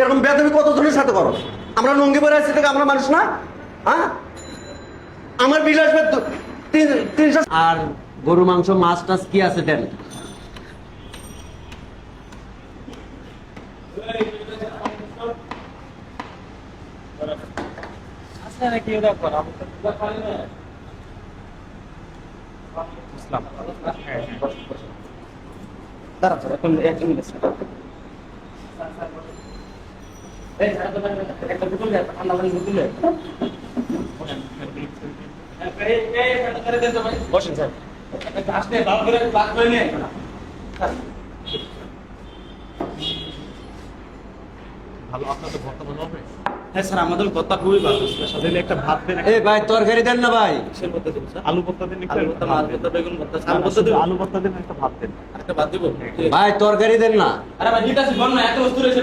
এরকম বেদবি কতজনের সাথে করো? আমরা লঙ্গি পরে আছি থেকে আমরা মানুষ না? হ্যাঁ? আমার বিল আসবে তিনশো আর গরু মাংস মাছ টাছ কি আছে দেন? দাঁড়ান এখন এক মিনিট স্যার বসেন স্যার। হ্যাঁ স্যার আমাদের কথা খুবই ভালো। দিলে একটা ভাত দেন এ ভাই তরকারি দেন না ভাই। কিসের মধ্যে দেবো স্যার? আলু ভর্তা দেন আলু ভর্তা মাছ ভর্তা বেগুন ভর্তা আলু ভর্তা শুধু আলু ভর্তা দেন একটা ভাত দেন। একটা বাদ দেবো। ভাই তরকারি দেন না। আরে ভাই দিতাছি বল না এত বস্তু রয়েছে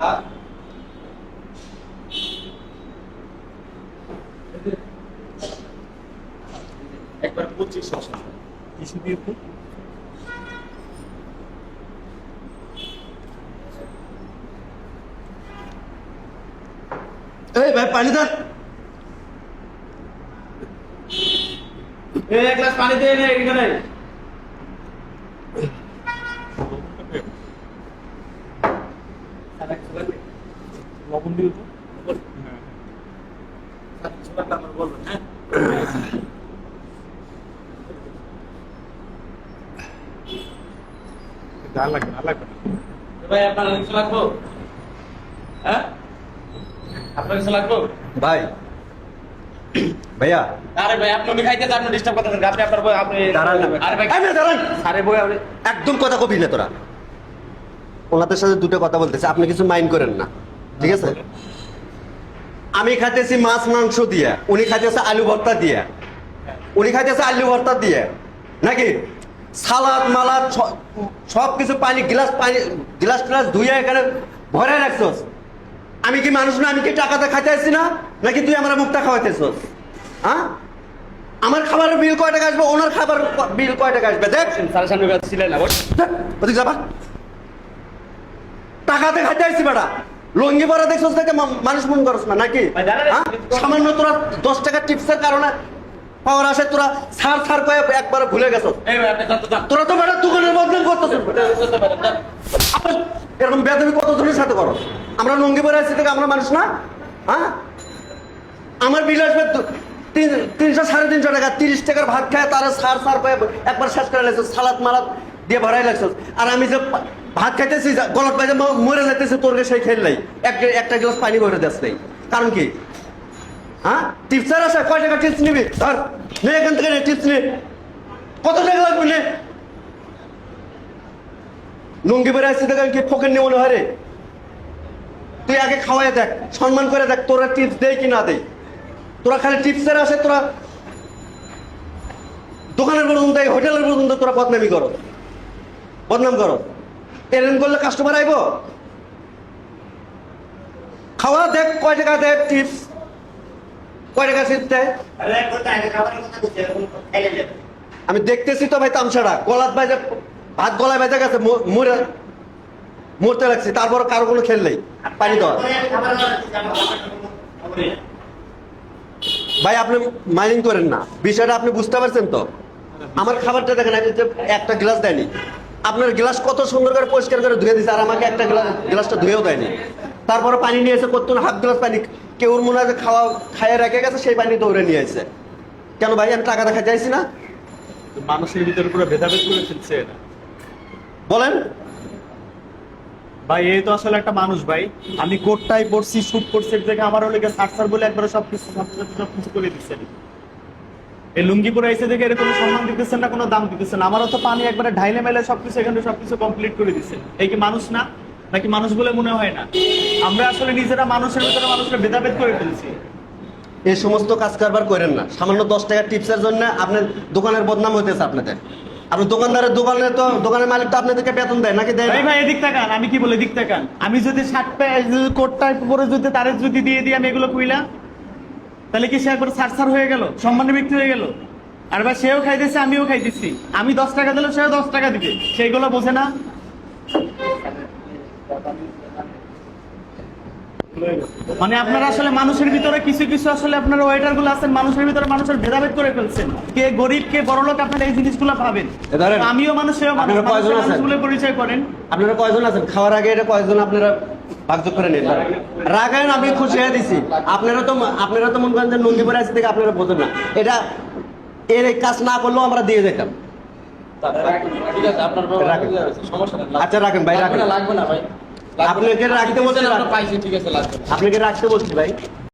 দিন একবার পঁচিশ আসা কিছু দিয়ে এই ভাই পানি দেন। এক গ্লাস পানি দিয়ে এখানে। লবণটা দেন। তো হ্যাঁ। হ্যাঁ লাগবে না লাগবে ভাই আপনার কিছু লাগবো? হ্যাঁ? আপনার কিছু লাগবো? ভাই। ভাইয়া। আরে ভাই আপনি উনি খাইতে আপনি ডিস্টার্ব করতেছেন আপনি আপনার বই আপনি দাঁড়ান আরে ভাই এই দাঁড়ান। আরে বই আপনি একদম কথা কবি না তোরা। ওনাদের সাথে দুটো কথা বলতেছে। আপনি কিছু মাইন্ড করেন না। ঠিক আছে? আমি খাইতেছি মাছ মাংস দিয়ে। উনি খাইতেছে আলু ভর্তা দিয়ে। উনি খাইতেছে আলু ভর্তা দিয়ে। নাকি? সালাদ মালাদ সব কিছু পানি গ্লাস পানি গ্লাস ট্লাস ধুয়ে এখানে ভরে রাখছস। আমি কি মানুষ না? আমি কি টাকাতে খাইতে আসছি না? নাকি তুই আমার মুখটা খাওয়াইতেছস? হ্যাঁ? আমার খাবারের বিল কয় টাকা আসবে? ওনার খাবার বিল কয় টাকা আসবে? দেখ। স্যারের সামনে ছিলেন না যাবা টাকাতে খাইতে আসছি বেটা। লঙ্গি পরা দেখছস দেখে মানুষ মন করস না নাকি। হ্যাঁ? সামান্য তোরা দশ টাকা টিপসের কারণে পাওয়ার আসে তোরা সার সার কয়ে একবার ভুলে গেছস। তোরা তো বেটা দোকানের বদনাম করতেছিস এরকম বেদবি কতজনের সাথে করো আমরা লঙ্গি পরে আছি থেকে আমরা মানুষ না? হ্যাঁ? আমার বিল আসবে তিনশো সাড়ে তিনশো টাকা তিরিশ টাকার ভাত খায় তারা সার সার পায় একবার শেষ করে লাগছে সালাদ মালাদ দিয়ে ভরাই লাগছে। আর আমি যে ভাত খাইতেছি গলত ম- মরে যাইতেছে তোর সেই খেললাই এক একটা গ্লাস পানি ভরে যাস নেই। কারণ কি? হ্যাঁ? টিপসার আসে কয় টাকা টিপস নিবি? ধর, নে এখান থেকে টিপস নে। কত টাকা লাগবে নে? লুঙ্গি পরে আসছি দেখেন কি ফোকের নিয়ে মনে হয় রে? তুই আগে খাওয়াই দেখ, সম্মান করে দেখ, তোরা টিপস দেয় কি না দেয় তোরা খালি টিপসের আসে, তোরা দোকানের পর্যন্ত, হোটেলের পর্যন্ত তোরা বদনামি করো। বদনাম করো। এরকম করলে কাস্টমার আইব? খাওয়া দেখ, কয় টাকা দেয় টিপস কয় টাকা টিপস আমি দেখতেছি তো ভাই তামসাটা গলাত বাজে, ভাত গলায় বাজে গেছে মরে মরতে লাগছি, তারপর কারও কোনো খেল নেই। পানি দেওয়া ভাই আপনি মাইনিং করেন না। বিষয়টা আপনি বুঝতে পারছেন তো? আমার খাবারটা দেখেন, আমি একটা গ্লাস দেয়নি। আপনার গ্লাস কত সুন্দর করে পরিষ্কার করে ধুয়ে দিয়েছে আর আমাকে একটা গ্লাস গ্লাসটা ধুয়েও দেয়নি। তারপরে পানি নিয়ে এসে করতো না হাফ গ্লাস পানি কেউ মনে হয় খাওয়া খাইয়ে রেখে গেছে সেই পানি দৌড়ে নিয়ে এসে কেন ভাই আমি টাকা দেখা চাইছি না? মানুষের ভিতরে পুরো ভেদাভেদ করে ফেলছে বলেন। ভাই এই তো আসলে একটা মানুষ ভাই। আমি কোটটাই পড়ছি শুট করছি দেখে আমার ওলিকে সার সার বলে একবারে সবকিছু সবকিছু সবকিছু করে দিচ্ছেন। এই লুঙ্গি পরে এসে দেখে এর কোনো সম্মান দিতেছেন না কোনো দাম দিতেছেন। আমারও তো পানি একবারে ঢাইলে মেলে সবকিছু এখানে সবকিছু কমপ্লিট করে দিচ্ছেন এই কি মানুষ না? নাকি মানুষ বলে মনে হয় না? আমরা আসলে নিজেরা মানুষের ভিতরে মানুষের ভেদাভেদ করে ফেলছি। এই সমস্ত কাজ কারবার করেন না। সামান্য দশ টাকা টিপসের জন্য আপনার দোকানের বদনাম হইতেছে আপনাদের। আপনার দোকানদারের দোকানে তো দোকানের মালিক তো আপনাদেরকে বেতন দেয় নাকি দেয় ভাই ভাই এদিক তাকান আমি কি বলে এদিক তাকান। আমি যদি শার্ট প্যান্ট কোটটা পরে যদি তারে যদি দিয়ে দিই আমি এগুলো কইলা তাহলে কি সে একবার সার সার হয়ে গেল? সম্মানের ব্যক্তি হয়ে গেল? আর ভাই সেও খাইতেছে আমিও খাইতেছি। আমি দশ টাকা দিলে সেও দশ টাকা দিবে। সেইগুলো বোঝে না? মানে আপনারা আসলে মানুষের ভিতরে কিছু কিছু আসলে আপনারা ওয়েটারগুলো আছেন মানুষের ভিতরে মানুষের ভেদাভেদ করে ফেলছেন। কে গরিব কে বড় লোক আপনারা এই জিনিসগুলো পাবেন আমিও মানুষ সেও মানুষ। পরিচয় করেন। আপনারা কয়জন আছেন? খাওয়ার আগে এটা কয়জন আপনারা ভাগযোগ করে নিন রাগায়ন আমি খুশি হয়ে দিছি। আপনারা তো আপনারা তো মনে করেন যে নন্দীপুরে আছে থেকে আপনারা বোঝেন না। এটা এর এই কাজ না করলেও আমরা দিয়ে যেতাম। আচ্ছা, রাখেন ভাই, রাখেন। লাগবে না ভাই। আপনাকে রাখতে বলছি, বুঝছেন, রাখেন। আমরা পাইছি ঠিক আছে লাগবে না। আপনাকে রাখতে বলছি ভাই।